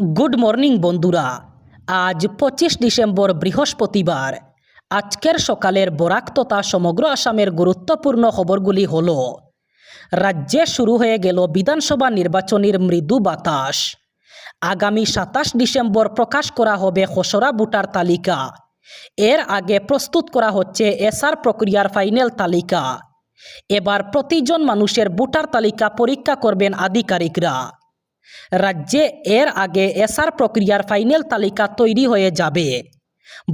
Good morning বন্ধুরা। আজ পঁচিশ ডিসেম্বর বৃহস্পতিবার। আজকের সকালের বরাক তথা সমগ্র আসামের গুরুত্বপূর্ণ খবরগুলি হল, রাজ্যে শুরু হয়ে গেল বিধানসভা নির্বাচনের মৃদু বাতাস। আগামী সাতাশ ডিসেম্বর প্রকাশ করা হবে খসড়া ভোটার তালিকা। এর আগে প্রস্তুত করা হচ্ছে এসআর প্রক্রিয়ার ফাইনাল তালিকা। এবার প্রতিজন মানুষের ভোটার তালিকা পরীক্ষা করবেন আধিকারিকরা। রাজ্যে এর আগে এসআর প্রক্রিয়ার ফাইনাল তালিকা তৈরি হয়ে যাবে।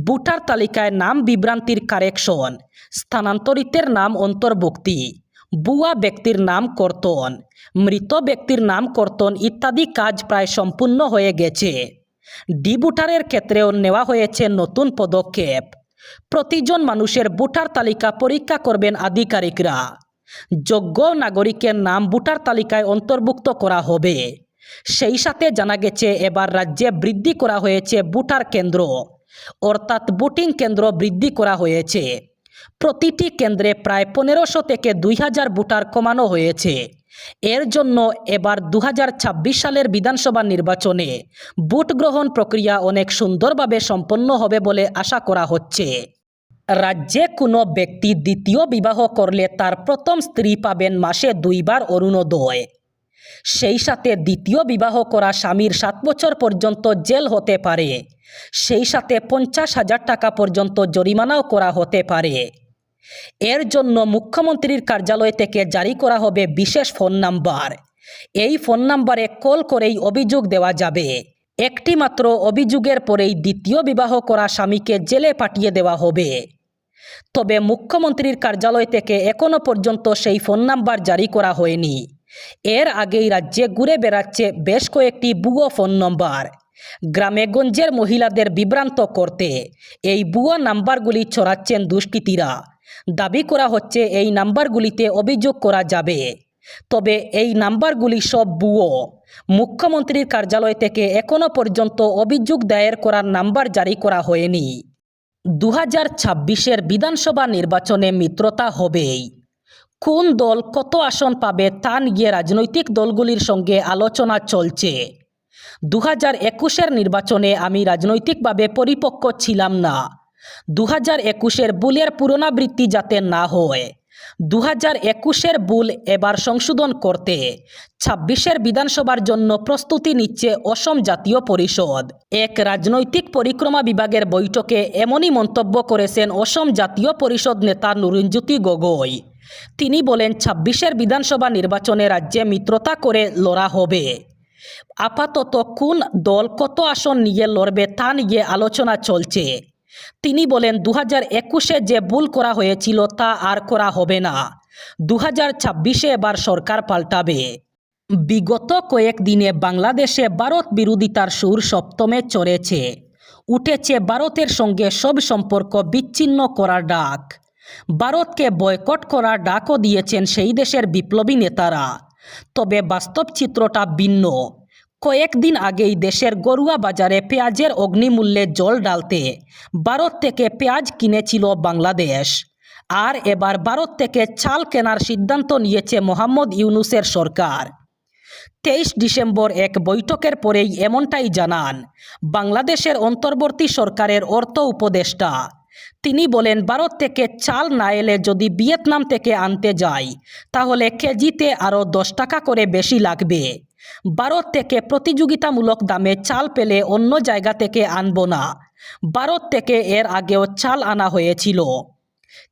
ভোটার তালিকায় নাম বিভ্রান্তির কারেকশন, স্থানান্তরিতের নাম অন্তর্ভুক্তি বুয়া ব্যক্তির নাম কর্তন, মৃত ব্যক্তির নাম কর্তন ইত্যাদি কাজ প্রায় সম্পূর্ণ হয়ে গেছে। ডি ভোটারের ক্ষেত্রেও নেওয়া হয়েছে নতুন পদক্ষেপ। প্রতিজন মানুষের ভোটার তালিকা পরীক্ষা করবেন আধিকারিকরা। যোগ্য নাগরিকের নাম ভোটার তালিকায় অন্তর্ভুক্ত করা হবে। সেই সাথে জানা গেছে, এবার রাজ্যে বৃদ্ধি করা হয়েছে ভোটার কেন্দ্র। অর্থাৎ ভোটিং কেন্দ্র বৃদ্ধি করা হয়েছে। প্রতিটি কেন্দ্রে প্রায় পনেরোশো থেকে দুই হাজার ভোটার কমানো হয়েছে। এর জন্য এবার দু হাজার ছাব্বিশ সালের বিধানসভা নির্বাচনে ভোট গ্রহণ প্রক্রিয়া অনেক সুন্দরভাবে সম্পন্ন হবে বলে আশা করা হচ্ছে। রাজ্যে কোনো ব্যক্তি দ্বিতীয় বিবাহ করলে তার প্রথম স্ত্রী পাবেন মাসে দুইবার অরুণোদয়। সেই সাথে দ্বিতীয় বিবাহ করা স্বামীর সাত বছর পর্যন্ত জেল হতে পারে। সেই সাথে পঞ্চাশ হাজার টাকা পর্যন্ত জরিমানাও করা হতে পারে। এর জন্য মুখ্যমন্ত্রীর কার্যালয় থেকে জারি করা হবে বিশেষ ফোন নাম্বার। এই ফোন নাম্বারে কল করেই অভিযোগ দেওয়া যাবে। একটি মাত্র অভিযোগের পরেই দ্বিতীয় বিবাহ করা স্বামীকে জেলে পাঠিয়ে দেওয়া হবে। তবে মুখ্যমন্ত্রীর কার্যালয় থেকে এখনও পর্যন্ত সেই ফোন নাম্বার জারি করা হয়নি। এর আগেই রাজ্যে ঘুরে বেড়াচ্ছে বেশ কয়েকটি বুয়ো ফোন নম্বর। গ্রামেগঞ্জের মহিলাদের বিভ্রান্ত করতে এই বুয়ো নাম্বারগুলি ছড়াচ্ছেন দুষ্কৃতীরা। দাবি করা হচ্ছে এই নাম্বারগুলিতে অভিযোগ করা যাবে। তবে এই নাম্বারগুলি সব বুয়ো মুখ্যমন্ত্রীর কার্যালয় থেকে এখনও পর্যন্ত অভিযোগ দায়ের করার নাম্বার জারি করা হয়নি। দু হাজার বিধানসভা নির্বাচনে মিত্রতা হবেই। কোন দল কত আসন পাবে তা নিয়ে রাজনৈতিক দলগুলির সঙ্গে আলোচনা চলছে। দু হাজার একুশের নির্বাচনে আমি রাজনৈতিকভাবে পরিপক্ক ছিলাম না। দু হাজার একুশের বুলের পুনরাবৃত্তি যাতে না হয়। দু হাজার একুশের বুল এবার সংশোধন করতে ছাব্বিশের বিধানসভার জন্য প্রস্তুতি নিচ্ছে অসম জাতীয় পরিষদ। এক রাজনৈতিক পরিক্রমা বিভাগের বৈঠকে এমনই মন্তব্য করেছেন অসম জাতীয় পরিষদ নেতা নুরঞ্জ্যোতি গগৈ। তিনি বলেন, ছাব্বিশের বিধানসভা নির্বাচনে রাজ্যে মিত্রতা করে লড়া হবে। আপাতত কোন দল কত আসন নিয়ে লড়বে তা নিয়ে আলোচনা চলছে। তিনি বলেন দু হাজার একুশে যে ভুল করা হয়েছিল তা আর করা হবে না। দু হাজার ছাব্বিশে এবার সরকার পাল্টাবে। বিগত কয়েকদিনে বাংলাদেশে ভারত বিরোধিতার সুর সপ্তমে চড়েছে। উঠেছে ভারতের সঙ্গে সব সম্পর্ক বিচ্ছিন্ন করার ডাক। ভারতকে বয়কট করার ডাকও দিয়েছেন সেই দেশের বিপ্লবী নেতারা। তবে বাস্তব চিত্রটা ভিন্ন। কয়েকদিন আগেই দেশের গরুয়া বাজারে পেঁয়াজের অগ্নিমূল্যে জল ডালতে ভারত থেকে পেঁয়াজ কিনেছিল বাংলাদেশ। আর এবার ভারত থেকে চাল কেনার সিদ্ধান্ত নিয়েছে মোহাম্মদ ইউনুসের সরকার। তেইশ ডিসেম্বর এক বৈঠকের পরেই এমনটাই জানান বাংলাদেশের অন্তর্বর্তী সরকারের অর্থ উপদেষ্টা। তিনি বলেন, ভারত থেকে চাল না এলে যদি ভিয়েতনাম থেকে আনতে যাই, তাহলে কেজিতে আরও দশ টাকা করে বেশি লাগবে। ভারত থেকে প্রতিযোগিতামূলক দামে চাল পেলে অন্য জায়গা থেকে আনব না। ভারত থেকে এর আগেও চাল আনা হয়েছিল।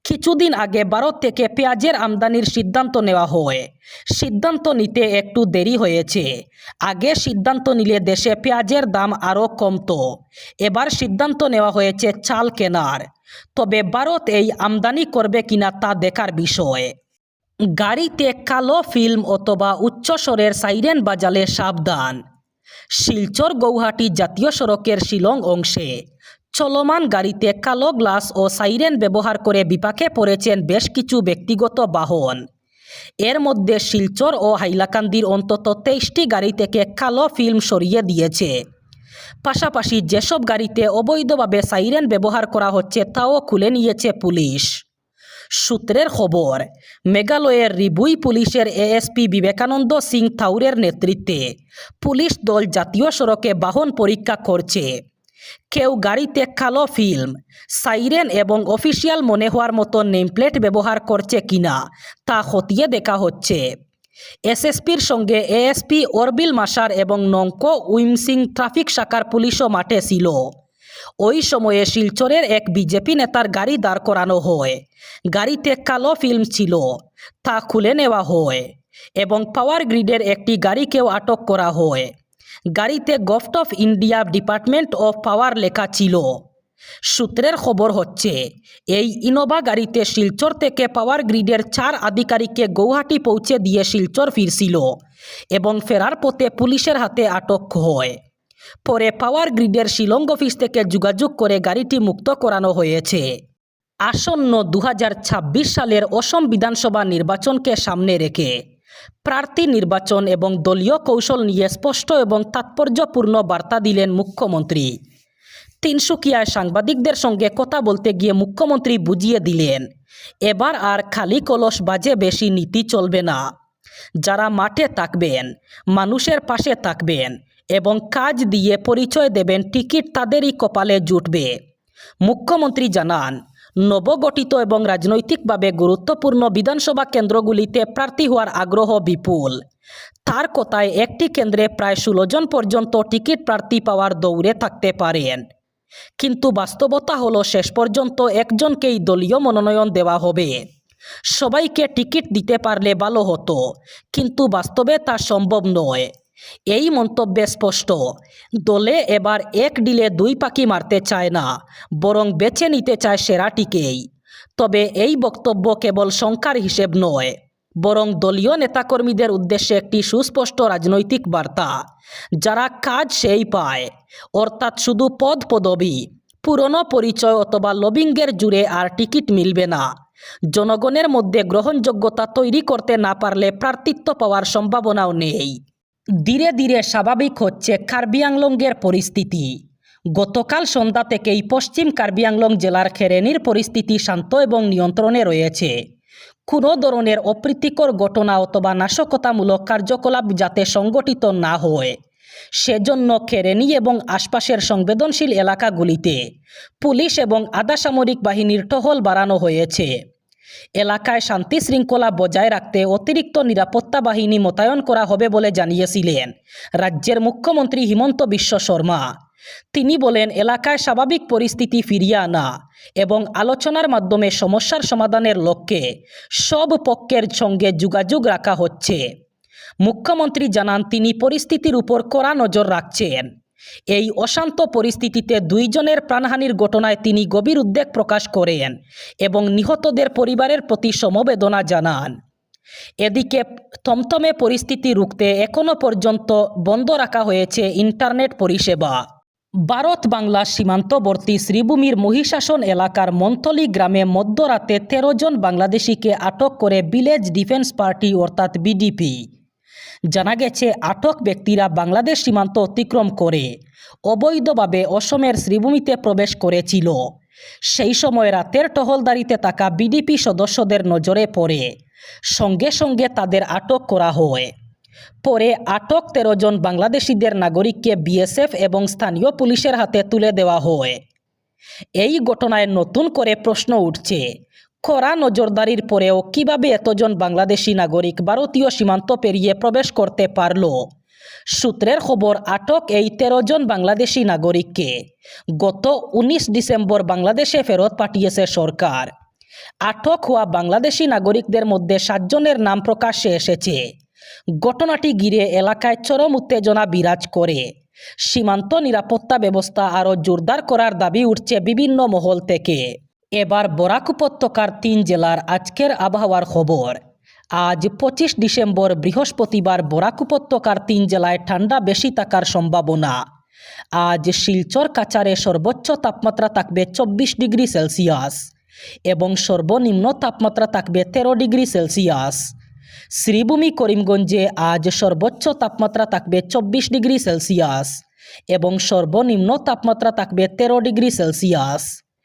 কিছুদিন আগে ভারত থেকে পেঁয়াজের আমদানির সিদ্ধান্ত নেওয়া হয়। সিদ্ধান্ত নিতে একটু দেরি হয়েছে। আগে সিদ্ধান্ত নিলে দেশে পেঁয়াজের দাম আরও কমতো। এবার সিদ্ধান্ত নেওয়া হয়েছে চাল কেনার। তবে ভারত এই আমদানি করবে কিনা তা দেখার বিষয়। গাড়িতে কালো ফিল্ম অথবা উচ্চস্বরের সাইরেন বাজালে সাবধান। শিলচর গৌহাটি জাতীয় সড়কের শিলং অংশে। চলমান গাড়িতে কালো গ্লাস ও সাইরেন ব্যবহার করে বিপাকে পড়েছেন বেশ কিছু ব্যক্তিগত বাহন। এর মধ্যে শিলচর ও হাইলাকান্দির অন্তত তেইশটি গাড়ি থেকে কালো ফিল্ম সরিয়ে দিয়েছে। পাশাপাশি যেসব গাড়িতে অবৈধভাবে সাইরেন ব্যবহার করা হচ্ছে তাও খুলে নিয়েছে পুলিশ। সূত্রের খবর, মেঘালয়ের রিবুই পুলিশের এএসপি বিবেকানন্দ সিং থাউরের নেতৃত্বে পুলিশ দল জাতীয় সড়কে বাহন পরীক্ষা করছে। কেউ গাড়িতে কালো ফিল্ম, সাইরেন এবং অফিসিয়াল মনে হওয়ার মতো নেমপ্লেট ব্যবহার করছে কিনা তা খতিয়ে দেখা হচ্ছে। এসএসপির সঙ্গে এএসপি অরবিল মাসার এবং নঙ্ক উইমসিং ট্রাফিক শাখার পুলিশও মাঠে ছিল। ওই সময়ে শিলচরের এক বিজেপি নেতার গাড়ি দাঁড় করানো হয়। গাড়িতে কালো ফিল্ম ছিল, তা খুলে নেওয়া হয় এবং পাওয়ার গ্রিডের একটি গাড়িকেও আটক করা হয়। গাড়িতে govt of India department of power লেখা ছিল। সূত্রের খবর হচ্ছে, এই ইনোভা গাড়িতে শিলচর থেকে পাওয়ার গ্রিডের চার আধিকারিককে গৌহাটি পৌঁছে দিয়ে শিলচর ফিরছিল এবং ফেরার পথে পুলিশের হাতে আটক হয়। পরে পাওয়ার গ্রিডের শিলং অফিস থেকে যোগাযোগ করে গাড়িটি মুক্ত করানো হয়েছে। আসন্ন দু হাজার ছাব্বিশ সালের অসম বিধানসভা নির্বাচনকে সামনে রেখে প্রার্থী নির্বাচন এবং দলীয় কৌশল নিয়ে স্পষ্ট এবং তাৎপর্যপূর্ণ বার্তা দিলেন মুখ্যমন্ত্রী। তিনসুকিয়ায় সাংবাদিকদের সঙ্গে কথা বলতে গিয়ে মুখ্যমন্ত্রী বুঝিয়ে দিলেন, এবার আর খালি কলস বাজে বেশি নীতি চলবে না। যারা মাঠে থাকবেন, মানুষের পাশে থাকবেন এবং কাজ দিয়ে পরিচয় দেবেন, টিকিট তাদেরই কপালে জুটবে। মুখ্যমন্ত্রী জানান নবগঠিত এবং রাজনৈতিকভাবে গুরুত্বপূর্ণ বিধানসভা কেন্দ্রগুলিতে প্রার্থী হওয়ার আগ্রহ বিপুল। তার কথায়, একটি কেন্দ্রে প্রায় ষোলো জন পর্যন্ত টিকিট প্রার্থী পাওয়ার দৌড়ে থাকতে পারেন। কিন্তু বাস্তবতা হলো, শেষ পর্যন্ত একজনকেই দলীয় মনোনয়ন দেওয়া হবে। সবাইকে টিকিট দিতে পারলে ভালো হতো, কিন্তু বাস্তবে তা সম্ভব নয়। এই মন্তব্যে স্পষ্ট, দলে এবার এক ডিলে দুই পাখি মারতে চায় না, বরং বেছে নিতে চায় সেরাটিকেই। তবে এই বক্তব্য কেবল সংখ্যার হিসেব নয়, বরং দলীয় নেতাকর্মীদের উদ্দেশ্যে একটি সুস্পষ্ট রাজনৈতিক বার্তা, যারা কাজ সেই পায়, অর্থাৎ শুধু পদ পদবি, পুরনো পরিচয় অথবা লবিঙ্গের জুড়ে আর টিকিট মিলবে না। জনগণের মধ্যে গ্রহণযোগ্যতা তৈরি করতে না পারলে প্রার্থিত্ব পাওয়ার সম্ভাবনাও নেই। ধীরে ধীরে স্বাভাবিক হচ্ছে কার্বি আংলংয়ের পরিস্থিতি। গতকাল সন্ধ্যা থেকেই পশ্চিম কার্বি আংলং জেলার খেরেনির পরিস্থিতি শান্ত এবং নিয়ন্ত্রণে রয়েছে। কোনো ধরনের অপ্রীতিকর ঘটনা অথবা নাশকতামূলক কার্যকলাপ যাতে সংগঠিত না হয়, সেজন্য খেরেনি এবং আশপাশের সংবেদনশীল এলাকাগুলিতে পুলিশ এবং আধা সামরিক বাহিনীর টহল বাড়ানো হয়েছে। এলাকায় শান্তি শৃঙ্খলা বজায় রাখতে অতিরিক্ত নিরাপত্তা বাহিনী মোতায়েন করা হবে বলে জানিয়েছিলেন রাজ্যের মুখ্যমন্ত্রী হিমন্ত বিশ্ব শর্মা। তিনি বলেন, এলাকায় স্বাভাবিক পরিস্থিতি ফিরিয়ে আনা এবং আলোচনার মাধ্যমে সমস্যার সমাধানের লক্ষ্যে সব পক্ষের সঙ্গে যোগাযোগ রাখা হচ্ছে। মুখ্যমন্ত্রী জানান, তিনি পরিস্থিতির উপর কড়া নজর রাখছেন। এই অশান্ত পরিস্থিতিতে দুইজনের প্রাণহানির ঘটনায় তিনি গভীর উদ্বেগ প্রকাশ করেন এবং নিহতদের পরিবারের প্রতি সমবেদনা জানান। এদিকে থমথমে পরিস্থিতি রুখতে এখনও পর্যন্ত বন্ধ রাখা হয়েছে ইন্টারনেট পরিষেবা। ভারত বাংলা সীমান্তবর্তী শ্রীভূমির মহিষাসন এলাকার মন্থলি গ্রামে মধ্যরাতে তেরো জন বাংলাদেশিকে আটক করে ভিলেজ ডিফেন্স পার্টি, অর্থাৎ বিডিপি জানা গেছে, আটক ব্যক্তিরা বাংলাদেশ সীমান্ত অতিক্রম করে অবৈধভাবে অসমের শ্রীভূমিতে প্রবেশ করেছিল। সেই সময় রাতের টহলদারিতে থাকা বিডিপি সদস্যদের নজরে পড়ে, সঙ্গে সঙ্গে তাদের আটক করা হয়। পরে আটক তেরো জন বাংলাদেশিদের নাগরিককে বিএসএফ এবং স্থানীয় পুলিশের হাতে তুলে দেওয়া হয়। এই ঘটনায় নতুন করে প্রশ্ন উঠছে কড়া নজরদারির পরেও কীভাবে এতজন বাংলাদেশি নাগরিক ভারতীয় সীমান্ত পেরিয়ে প্রবেশ করতে পারল? সূত্রের খবর, আটক এই তেরো জন বাংলাদেশি নাগরিককে গত উনিশ ডিসেম্বর বাংলাদেশে ফেরত পাঠিয়েছে সরকার। আটক হওয়া বাংলাদেশি নাগরিকদের মধ্যে সাতজনের নাম প্রকাশ্যে এসেছে। ঘটনাটি ঘিরে এলাকায় চরম উত্তেজনা বিরাজ করে। সীমান্ত নিরাপত্তা ব্যবস্থা আরও জোরদার করার দাবি উঠছে বিভিন্ন মহল থেকে। এবার বরাক উপত্যকার তিন জেলার আজকের আবহাওয়ার খবর। আজ পঁচিশ ডিসেম্বর বৃহস্পতিবার বরাক উপত্যকার তিন জেলায় ঠান্ডা বেশি থাকার সম্ভাবনা। আজ শিলচর কাচারে সর্বোচ্চ তাপমাত্রা থাকবে চব্বিশ ডিগ্রি সেলসিয়াস এবং সর্বনিম্ন তাপমাত্রা থাকবে তেরো ডিগ্রি সেলসিয়াস। শ্রীভূমি করিমগঞ্জে আজ সর্বোচ্চ তাপমাত্রা থাকবে চব্বিশ ডিগ্রি সেলসিয়াস এবং সর্বনিম্ন তাপমাত্রা থাকবে তেরো ডিগ্রি সেলসিয়াস।